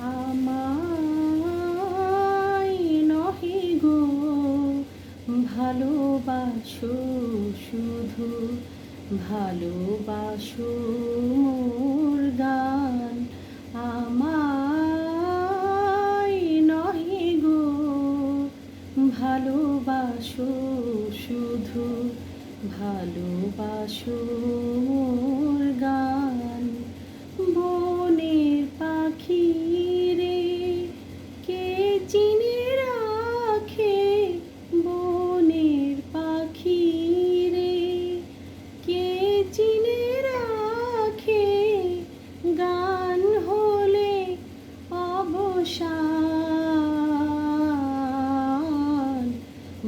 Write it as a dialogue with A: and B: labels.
A: আমায় নহে গো ভালোবাসো শুধু ভালোবাসো গান। আমায় নহে গো ভালোবাসো শুধু ভালোবাসো